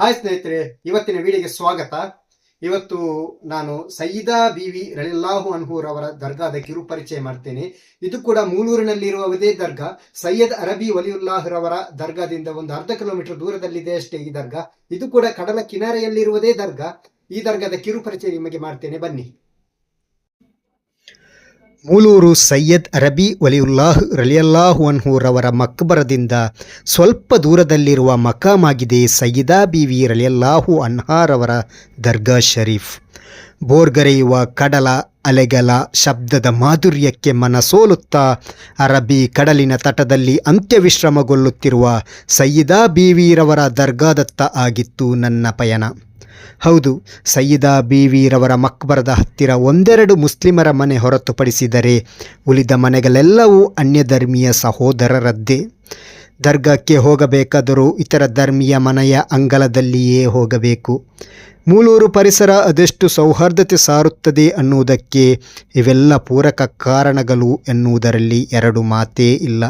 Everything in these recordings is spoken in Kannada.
ಹಾಯ್ ಸ್ನೇಹಿತರೆ, ಇವತ್ತಿನ ವಿಡಿಯೋಗೆ ಸ್ವಾಗತ. ಇವತ್ತು ನಾನು ಸಯ್ಯಿದಾ ಬಿವಿ ರಲಿಲ್ಲಾಹು ಅನ್ಹೂರ್ ಅವರ ದರ್ಗಾದ ಕಿರು ಪರಿಚಯ ಮಾಡ್ತೇನೆ. ಇದು ಕೂಡ ಮೂಲೂರಿನಲ್ಲಿರುವವದೇ ದರ್ಗಾ. ಸೈಯದ್ ಅರಬಿ ವಲಿಯುಲ್ಲಾಹ್ರವರ ದರ್ಗಾದಿಂದ ಒಂದು ಅರ್ಧ ಕಿಲೋಮೀಟರ್ ದೂರದಲ್ಲಿದೆ ಅಷ್ಟೇ ಈ ದರ್ಗಾ. ಇದು ಕೂಡ ಕಡಲ ಕಿನಾರೆಯಲ್ಲಿರುವುದೇ ದರ್ಗಾ. ಈ ದರ್ಗಾದ ಕಿರು ಪರಿಚಯ ನಿಮಗೆ ಮಾಡ್ತೇನೆ. ಬನ್ನಿ. ಮೂಲೂರು ಸೈಯದ್ ಅರಬಿ ವಲಿಯುಲ್ಲಾಹ್ ರಲಿಯಲ್ಲಾಹು ಅನ್ಹೂರವರ ಮಕ್ಬರದಿಂದ ಸ್ವಲ್ಪ ದೂರದಲ್ಲಿರುವ ಮಕಾಮಾಗಿದೆ ಸಯ್ಯಿದಾ ಬಿವಿ ರಲಿಯಲ್ಲಾಹು ಅನ್ಹಾರವರ ದರ್ಗಾ ಶರೀಫ್. ಬೋರ್ಗರೆಯುವ ಕಡಲ ಅಲೆಗಲ ಶಬ್ದದ ಮಾಧುರ್ಯಕ್ಕೆ ಮನಸೋಲುತ್ತಾ ಅರಬಿ ಕಡಲಿನ ತಟದಲ್ಲಿ ಅಂತ್ಯವಿಶ್ರಮಗೊಳ್ಳುತ್ತಿರುವ ಸಯ್ಯಿದಾ ಬೀವೀರವರ ದರ್ಗಾದತ್ತ ಆಗಿತ್ತು ನನ್ನ ಪಯಣ. ಹೌದು, ಸಯ್ಯಿದಾ ಬೀವಿರವರ ಮಕ್ಬರದ ಹತ್ತಿರ ಒಂದೆರಡು ಮುಸ್ಲಿಮರ ಮನೆ ಹೊರತುಪಡಿಸಿದರೆ ಉಳಿದ ಮನೆಗಳೆಲ್ಲವೂ ಅನ್ಯಧರ್ಮೀಯ ಸಹೋದರರದ್ದೇ. ದರ್ಗಾಕ್ಕೆ ಹೋಗಬೇಕಾದರೂ ಇತರ ಧರ್ಮೀಯ ಮನೆಯ ಅಂಗಳದಲ್ಲಿಯೇ ಹೋಗಬೇಕು. ಮೂಲೂರು ಪರಿಸರ ಅದೆಷ್ಟು ಸೌಹಾರ್ದತೆ ಸಾರುತ್ತದೆ ಅನ್ನುವುದಕ್ಕೆ ಇವೆಲ್ಲ ಪೂರಕ ಕಾರಣಗಳು ಎನ್ನುವುದರಲ್ಲಿ ಎರಡು ಮಾತೇ ಇಲ್ಲ.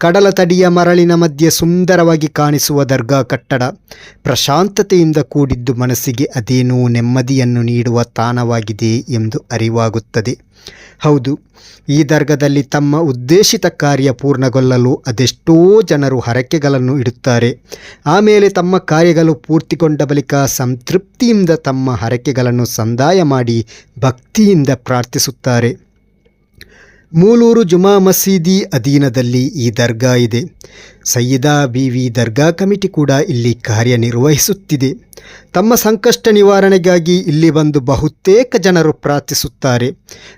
ಕಡಲ ತಡಿಯ ಮರಳಿನ ಮಧ್ಯೆ ಸುಂದರವಾಗಿ ಕಾಣಿಸುವ ದರ್ಗಾ ಕಟ್ಟಡ. ಪ್ರಶಾಂತತೆಯಿಂದ ಕೂಡಿದ್ದು ಮನಸ್ಸಿಗೆ ಅದೇನೋ ನೆಮ್ಮದಿಯನ್ನು ನೀಡುವ ತಾಣವಾಗಿದೆ ಎಂದು ಅರಿವಾಗುತ್ತದೆ. ಹೌದು, ಈ ದರ್ಗದಲ್ಲಿ ತಮ್ಮ ಉದ್ದೇಶಿತ ಕಾರ್ಯ ಪೂರ್ಣಗೊಳ್ಳಲು ಅದೆಷ್ಟೋ ಜನರು ಹರಕೆಗಳನ್ನು ಇಡುತ್ತಾರೆ. ಆಮೇಲೆ ತಮ್ಮ ಕಾರ್ಯಗಳು ಪೂರ್ತಿಗೊಂಡ ಬಳಿಕ ಸಂತೃಪ್ತಿಯಿಂದ ತಮ್ಮ ಹರಕೆಗಳನ್ನು ಸಂದಾಯ ಮಾಡಿ ಭಕ್ತಿಯಿಂದ ಪ್ರಾರ್ಥಿಸುತ್ತಾರೆ. ಮೂಲೂರು ಜುಮಾ ಮಸೀದಿ ಅಧೀನದಲ್ಲಿ ಈ ದರ್ಗಾ ಇದೆ. ಸಯ್ಯದಾ ಬಿವಿ ದರ್ಗಾ ಕಮಿಟಿ ಕೂಡ ಇಲ್ಲಿ ಕಾರ್ಯನಿರ್ವಹಿಸುತ್ತಿದೆ. ತಮ್ಮ ಸಂಕಷ್ಟ ನಿವಾರಣೆಗಾಗಿ ಇಲ್ಲಿ ಬಂದು ಬಹುತೇಕ ಜನರು ಪ್ರಾರ್ಥಿಸುತ್ತಾರೆ.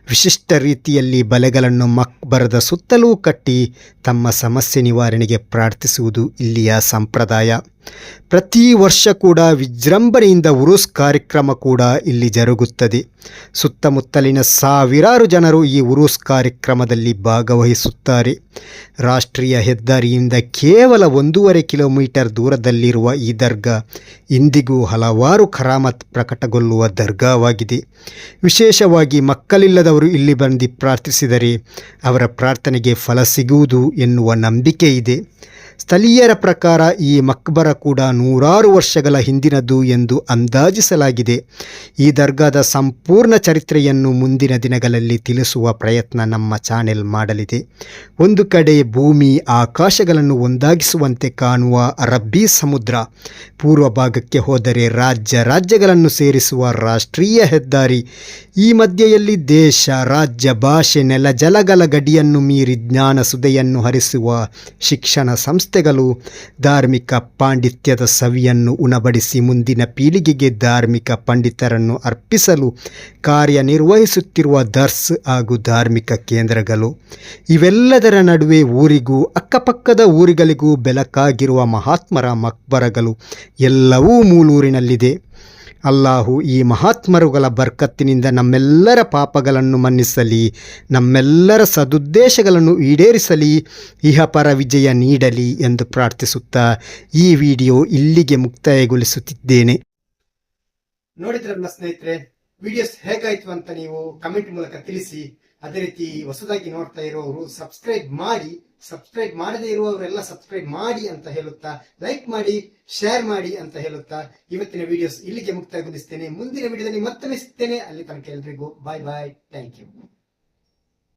ವಿಶಿಷ್ಟ ರೀತಿಯಲ್ಲಿ ಬಲೆಗಳನ್ನು ಮಕ್ಬರದ ಸುತ್ತಲೂ ಕಟ್ಟಿ ತಮ್ಮ ಸಮಸ್ಯೆ ನಿವಾರಣೆಗೆ ಪ್ರಾರ್ಥಿಸುವುದು ಇಲ್ಲಿಯ ಸಂಪ್ರದಾಯ. ಪ್ರತಿ ವರ್ಷ ಕೂಡ ವಿಜೃಂಭಣೆಯಿಂದ ಉರುಸ್ ಕಾರ್ಯಕ್ರಮ ಕೂಡ ಇಲ್ಲಿ ಜರುಗುತ್ತದೆ. ಸುತ್ತಮುತ್ತಲಿನ ಸಾವಿರಾರು ಜನರು ಈ ಉರುಸ್ ಕಾರ್ಯಕ್ರಮದಲ್ಲಿ ಭಾಗವಹಿಸುತ್ತಾರೆ. ರಾಷ್ಟ್ರೀಯ ಹೆದ್ದಾರಿಯಿಂದ ಕೇವಲ ಒಂದೂವರೆ ಕಿಲೋಮೀಟರ್ ದೂರದಲ್ಲಿರುವ ಈ ದರ್ಗಾ ಇಂದಿಗೂ ಹಲವಾರು ಕರಾಮತ್ ಪ್ರಕಟಗೊಳ್ಳುವ ದರ್ಗಾವಾಗಿದೆ. ವಿಶೇಷವಾಗಿ ಮಕ್ಕಳಿಲ್ಲದವರು ಇಲ್ಲಿ ಬಂದು ಪ್ರಾರ್ಥಿಸಿದರೆ ಅವರ ಪ್ರಾರ್ಥನೆಗೆ ಫಲ ಸಿಗುವುದು ಎನ್ನುವ ನಂಬಿಕೆ ಇದೆ ಸ್ಥಳೀಯರ ಪ್ರಕಾರ ಈ ಮಕ್ಬರ ಕೂಡ ನೂರಾರು ವರ್ಷಗಳ ಹಿಂದಿನದು ಎಂದು ಅಂದಾಜಿಸಲಾಗಿದೆ. ಈ ದರ್ಗಾದ ಸಂಪೂರ್ಣ ಚರಿತ್ರೆಯನ್ನು ಮುಂದಿನ ದಿನಗಳಲ್ಲಿ ತಿಳಿಸುವ ಪ್ರಯತ್ನ ನಮ್ಮ ಚಾನೆಲ್ ಮಾಡಲಿದೆ. ಒಂದು ಕಡೆ ಭೂಮಿ, ಆಕಾಶಗಳನ್ನು ಒಂದಾಗಿಸುವಂತೆ ಕಾಣುವ ಅರಬ್ಬಿ ಸಮುದ್ರ, ಪೂರ್ವ ಭಾಗಕ್ಕೆ ಹೋದರೆ ರಾಜ್ಯ, ರಾಜ್ಯಗಳನ್ನು ಸೇರಿಸುವ ರಾಷ್ಟ್ರೀಯ ಹೆದ್ದಾರಿ, ಈ ಮಧ್ಯೆಯಲ್ಲಿ ದೇಶ, ರಾಜ್ಯ, ಭಾಷೆ, ನೆಲ ಜಲಗಳ ಗಡಿಯನ್ನು ಮೀರಿ ಜ್ಞಾನ ಸುದೆಯನ್ನು ಹರಿಸುವ ಶಿಕ್ಷಣ ಸಂಸ್ಥೆಗಳು ಧಾರ್ಮಿಕ ಪಾಂಡಿತ್ಯದ ಸವಿಯನ್ನು ಉಣಬಡಿಸಿ ಮುಂದಿನ ಪೀಳಿಗೆಗೆ ಧಾರ್ಮಿಕ ಪಂಡಿತರನ್ನು ಅರ್ಪಿಸಲು ಕಾರ್ಯನಿರ್ವಹಿಸುತ್ತಿರುವ ದರ್ಸ್ ಹಾಗೂ ಧಾರ್ಮಿಕ ಕೇಂದ್ರಗಳು. ಇವೆಲ್ಲದರ ನಡುವೆ ಊರಿಗೂ, ಅಕ್ಕಪಕ್ಕದ ಊರುಗಳಿಗೂ ಬೆಳಕಾಗಿರುವ ಮಹಾತ್ಮರ ಮಕ್ಬರಗಳು ಎಲ್ಲವೂ ಮೂಳೂರಿನಲ್ಲಿದೆ ಅಲ್ಲಾಹು ಈ ಮಹಾತ್ಮರುಗಳ ಬರ್ಕತ್ತಿನಿಂದ ನಮ್ಮೆಲ್ಲರ ಪಾಪಗಳನ್ನು ಮನ್ನಿಸಲಿ, ನಮ್ಮೆಲ್ಲರ ಸದುದ್ದೇಶಗಳನ್ನು ಈಡೇರಿಸಲಿ, ಇಹಪರ ವಿಜಯ ನೀಡಲಿ ಎಂದು ಪ್ರಾರ್ಥಿಸುತ್ತಾ ಈ ವಿಡಿಯೋ ಇಲ್ಲಿಗೆ ಮುಕ್ತಾಯಗೊಳಿಸುತ್ತಿದ್ದೇನೆ. ನೋಡಿದ್ರಲ್ಲ ಸ್ನೇಹಿತರೆ ವಿಡಿಯೋಸ್ ಹೇಗಾಯಿತು ಅಂತ ನೀವು ಕಮೆಂಟ್ ಮೂಲಕ ತಿಳಿಸಿ. ಅದೇ ರೀತಿ ಹೊಸದಾಗಿ ನೋಡ್ತಾ ಇರೋರು ಸಬ್ಸ್ಕ್ರೈಬ್ ಮಾಡಿ ಸಬ್ಸ್ಕ್ರೈಬ್ ಮಾಡದೇ ಇರುವವರೆಲ್ಲ ಸಬ್ಸ್ಕ್ರೈಬ್ ಮಾಡಿ ಅಂತ ಹೇಳುತ್ತಾ ಲೈಕ್ ಮಾಡಿ ಶೇರ್ ಮಾಡಿ ಅಂತ ಹೇಳುತ್ತಾ, ಇವತ್ತಿನ ವಿಡಿಯೋಸ್ ಇಲ್ಲಿಗೆ ಮುಕ್ತಾಯಗೊಳಿಸ್ತೇನೆ. ಮುಂದಿನ ವಿಡಿಯೋದಲ್ಲಿ ಮತ್ತೊಮ್ಮೆ ಸಿಗ್ತೇನೆ. ಅಲ್ಲಿ ತನಕ ಎಲ್ರಿಗೂ ಬಾಯ್ ಬಾಯ್ ಥ್ಯಾಂಕ್ ಯು